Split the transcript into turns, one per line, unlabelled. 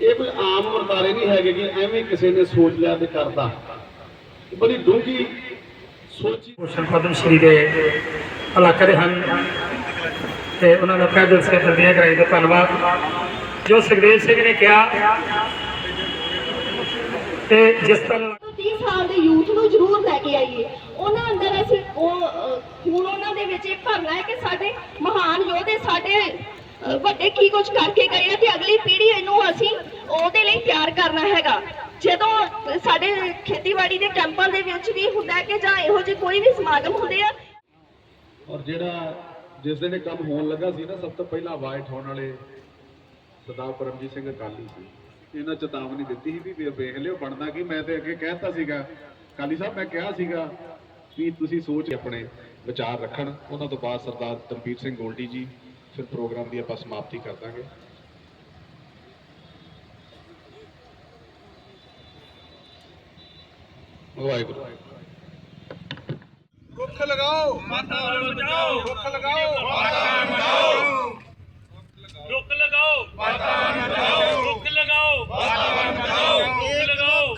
ਇਹ
ਕੋਈ ਆਮ ਵਰਤਾਰੇ ਨਹੀਂ ਹੈਗੇ ਕਿ ਐਵੇਂ ਕਿਸੇ ਨੇ ਸੋਚ ਲਿਆ ਤੇ ਇਹ ਬੜੀ ਡੂੰਘੀ ਸੋਚੀ।
ਭੂਸ਼ਣ ਪਦਮ ਸ਼੍ਰੀ ਦੇ ਇਲਾਕੇ ਦੇ ਹਨ ਤੇ ਉਹਨਾਂ ਦਾ ਤਹਿ ਦਿਲ ਸੇ ਦਰਦੀਆਂ ਕਰਾਈ ਦਾ ਧੰਨਵਾਦ। ਜੋ ਸੁਖਦੇਵ ਸਿੰਘ ਨੇ ਕਿਹਾ ਤੇ ਜਿਸ ਤਰ੍ਹਾਂ
30 ਸਾਲ ਦੇ ਯੂਥ ਨੂੰ ਜ਼ਰੂਰ ਲੈ ਕੇ ਆਈਏ। ਉਹਨਾਂ ਅੰਦਰ ਅਸੀਂ ਉਹ ਹੁਣ ਉਹਨਾਂ ਦੇ ਵਿੱਚ ਇਹ ਭਰਨਾ ਹੈ ਕਿ ਸਾਡੇ ਮਹਾਨ ਯੋਧੇ ਸਾਡੇ ਵੱਡੇ ਕੀ ਕੁਝ ਕਰਕੇ ਗਏ ਆ ਤੇ ਅਗਲੀ ਪੀੜ੍ਹੀ ਇਹਨੂੰ ਅਸੀਂ ਉਹਦੇ ਲਈ ਤਿਆਰ ਕਰਨਾ ਹੈਗਾ। ਜਦੋਂ ਸਾਡੇ ਖੇਤੀਬਾੜੀ ਦੇ ਕੈਂਪਾਂ ਦੇ ਵਿੱਚ ਵੀ ਹੁੰਦਾ ਕਿ ਜਾਂ ਇਹੋ ਜਿਹੇ ਕੋਈ ਵੀ ਸਮਾਗਮ ਹੁੰਦੇ ਆ।
ਔਰ ਜਿਹੜਾ ਜਿਸ ਦਿਨ ਇਹ ਕੰਮ ਹੋਣ ਲੱਗਾ ਸੀ ਨਾ, ਸਭ ਤੋਂ ਪਹਿਲਾਂ ਆਵਾਜ਼ ਉਠਾਉਣ ਵਾਲੇ ਸਰਦਾਰ ਪਰਮਜੀਤ ਸਿੰਘ ਅਕਾਲੀ ਸੀ। ਇਹਨਾਂ ਚੇਤਾਵਨੀ ਦਿੱਤੀ ਸੀ ਵੀ ਵੇਖ ਲਿਓ ਬਣਦਾ ਕੀ। ਮੈਂ ਤੇ ਅੱਗੇ ਕਹਿਤਾ ਸੀਗਾ, ਅਕਾਲੀ ਸਾਹਿਬ, ਮੈਂ ਕਿਹਾ ਸੀਗਾ ਵੀ ਤੁਸੀਂ ਸੋਚ ਆਪਣੇ ਵਿਚਾਰ ਰੱਖਣ। ਉਹਨਾਂ ਤੋਂ ਬਾਅਦ ਸਰਦਾਰ ਤਨਵੀਰ ਸਿੰਘ ਗੋਲਡੀ ਜੀ ਫਿਰ ਪ੍ਰੋਗਰਾਮ ਦੀ ਆਪਾਂ ਸਮਾਪਤੀ ਕਰ ਦਾਂਗੇ। ਵਾਹਿਗੁਰੂ।
ਰੁੱਖ ਲਗਾਓ। ਵਾਤਾਵਰਨ ਬਚਾਓ। ਰੁੱਖ ਲਗਾਓ। ਵਾਤਾਵਰਨ ਬਚਾਓ।
ਰੁੱਖ ਲਗਾਓ। ਵਾਤਾਵਰਨ ਬਚਾਓ। ਰੁੱਖ ਲਗਾਓ। ਵਾਤਾਵਰਨ ਬਚਾਓ। ਰੁੱਖ ਲਗਾਓ।